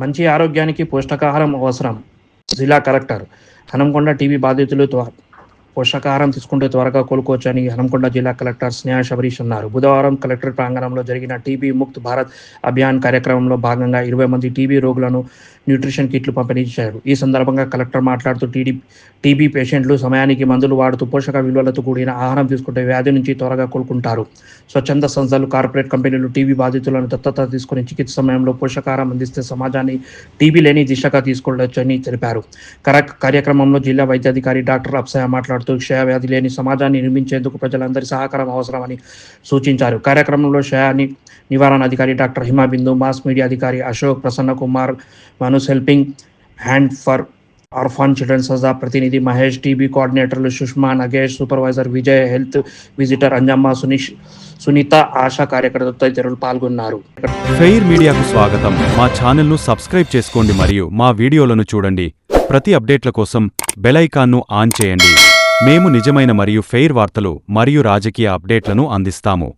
మంచి ఆరోగ్యానికి పోషకాహారం అవసరం. జిల్లా కలెక్టర్ హనంకొండ టీవీ బాధితులు త్వర పోషకాహారం తీసుకుంటే త్వరగా కోలుకోవచ్చని హనంకొండ జిల్లా కలెక్టర్ స్నేహ శబరీష్ అన్నారు. బుధవారం కలెక్టర్ ప్రాంగణంలో జరిగిన టీబీ ముక్త్ భారత్ అభియాన్ కార్యక్రమంలో భాగంగా ఇరవై మంది టీబీ రోగులను న్యూట్రిషన్ కిట్లు పంపిణీ చేశారు ఈ సందర్భంగా కలెక్టర్ మాట్లాడుతూ టీడీ టీబీ పేషెంట్లు సమయానికి మందులు వాడుతూ పోషక విలువలతో కూడిన ఆహారం తీసుకుంటే వ్యాధి నుంచి త్వరగా కోలుకుంటారు. స్వచ్ఛంద సంస్థలు కార్పొరేట్ కంపెనీలు టీబీ బాధితులను దత్తత తీసుకుని చికిత్స సమయంలో పోషకాహారం అందిస్తే సమాజాన్ని టీబీ లేని దిశగా తీసుకెళ్ళొచ్చని తెలిపారు. కార్యక్రమంలో జిల్లా వైద్యాధికారి డాక్టర్ అప్సయ మాట్లాడుతూ క్షయ వ్యాధి లేని సమాజాన్ని నిర్మించేందుకు ప్రజలందరి సహకారం అవసరమని సూచించారు. కార్యక్రమంలో క్షయాన్ని నివారణ అధికారి డాక్టర్ హిమాబిందు మాస్ మీడియా అధికారి Ashok Prasanna Kumar Manu's helping hand for orphan children Saja ప్రతినిధి Mahesh TB కోఆర్డినేటర్లు Sushma Nagesh supervisor Vijay health visitor Anjamma Sunish Sunitha ASHA కార్యకర్తలు ఇతరులు పాల్గొన్నారు ఫెయిర్ మీడియాకు స్వాగతం. మా ఛానల్ను సబ్స్క్రైబ్ చేసుకోండి మరియు మా వీడియోలను చూడండి. ప్రతి అప్డేట్ల కోసం బెలైకాన్ను ఆన్ చేయండి. మేము నిజమైన మరియు ఫెయిర్ వార్తలు మరియు రాజకీయ అప్డేట్లను అందిస్తాము.